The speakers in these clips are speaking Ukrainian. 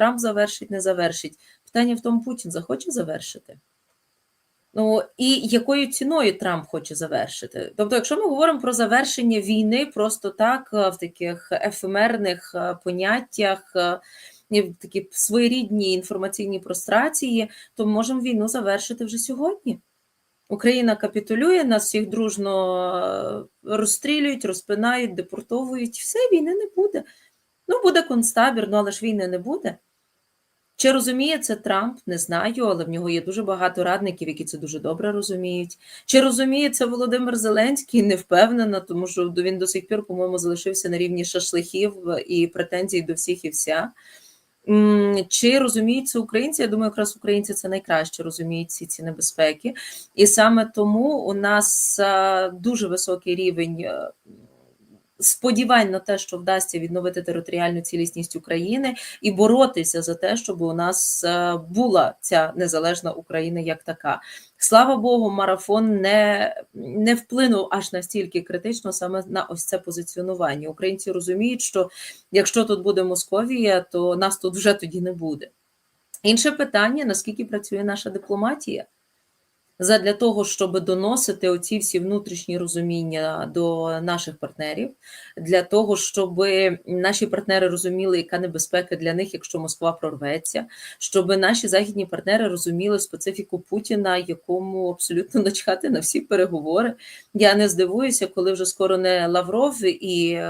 Трамп завершить, не завершить. Питання в тому, Путін захоче завершити. Ну і якою ціною Трамп хоче завершити? Тобто, якщо ми говоримо про завершення війни просто так е, в таких ефемерних е, поняттях, е, в такі своєрідній інформаційній прострації, то можемо війну завершити вже сьогодні. Україна капітулює, нас всіх дружно розстрілюють, розпинають, депортовують. Все, війни не буде. Ну, буде концтабір, ну але ж війни не буде. Чи розуміє це Трамп? Не знаю, але в нього є дуже багато радників, які це дуже добре розуміють. Чи розуміє це Володимир Зеленський? Не впевнена, тому що він до сих пір, по-моєму, залишився на рівні шашлихів і претензій до всіх і вся. Чи розуміють це українці? Я думаю, якраз українці це найкраще розуміють всі ці небезпеки, і саме тому у нас дуже високий рівень сподівань на те, що вдасться відновити територіальну цілісність України і боротися за те, щоб у нас була ця незалежна Україна як така. Слава Богу, марафон не не вплинув аж настільки критично саме на ось це позиціонування. Українці розуміють, що якщо тут буде Московія, то нас тут вже тоді не буде. Інше питання: наскільки працює наша дипломатія? Задля того, щоб доносити оці всі внутрішні розуміння до наших партнерів, для того, щоб наші партнери розуміли, яка небезпека для них, якщо Москва прорветься, щоб наші західні партнери розуміли специфіку Путіна, якому абсолютно начхати на всі переговори. Я не здивуюся, коли вже скоро не Лавров і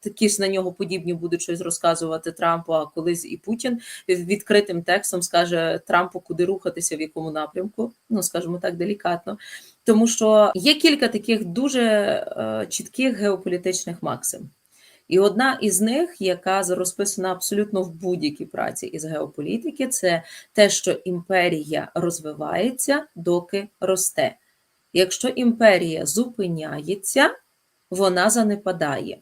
такі ж на нього подібні будуть щось розказувати Трампу, а колись і Путін відкритим текстом скаже Трампу, куди рухатися, в якому напрямку, ну скажімо так, делікатно. Тому що є кілька таких дуже е, чітких геополітичних максим. І одна із них, яка розписана абсолютно в будь-якій праці із геополітики, це те, що імперія розвивається, доки росте. Якщо імперія зупиняється, вона занепадає.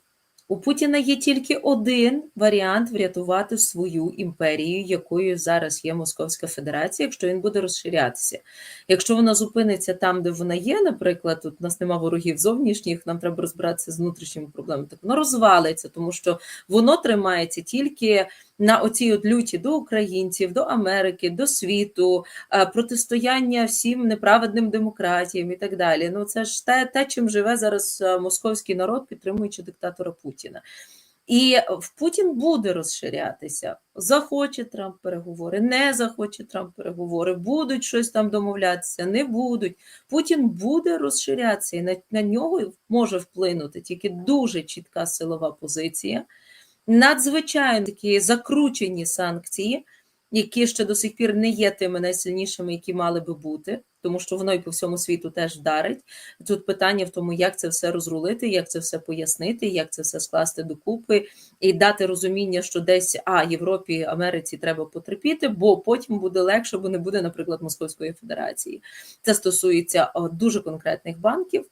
У Путіна є тільки один варіант врятувати свою імперію, якою зараз є Московська Федерація, якщо він буде розширятися. Якщо вона зупиниться там, де вона є, наприклад, тут у нас нема ворогів зовнішніх, нам треба розбиратися з внутрішніми проблемами, так воно розвалиться, тому що воно тримається тільки на оцій от люті до українців, до Америки, до світу, е, протистояння всім неправедним демократіям і так далі. Ну це ж те, те, чим живе зараз е, московський народ, підтримуючи диктатора Путіна. І в Путін буде розширятися. Захоче Трамп переговори, не захоче Трамп переговори, будуть щось там домовлятися, не будуть. Путін буде розширятися, і на, на нього може вплинути тільки дуже чітка силова позиція надзвичайно такі закручені санкції, які ще до сих пір не є тими найсильнішими, які мали би бути, тому що воно і по всьому світу теж вдарить. Тут питання в тому, як це все розрулити, як це все пояснити, як це все скласти докупи і дати розуміння, що десь а Європі, Америці треба потерпіти, бо потім буде легше, бо не буде, наприклад, Московської Федерації. Це стосується дуже конкретних банків.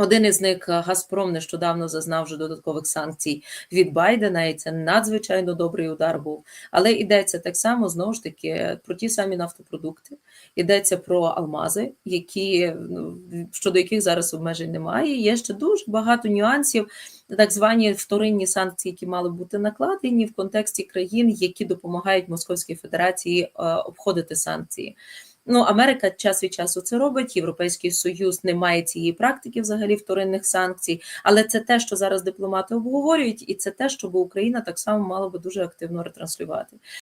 Один із них е, Газпром нещодавно зазнав вже додаткових санкцій від Байдена, і це надзвичайно добрий удар був. Але йдеться так само знову ж таки про ті самі нафтопродукти. Йдеться про алмази, які ну, щодо яких зараз обмежень немає. Є ще дуже багато нюансів, так звані вторинні санкції, які мали бути накладені в контексті країн, які допомагають Московській Федерації е, обходити санкції. Ну, Америка час від часу це робить. Європейський союз не має цієї практики, взагалі вторинних санкцій. Але це те, що зараз дипломати обговорюють, і це те, що Україна так само мала би дуже активно ретранслювати.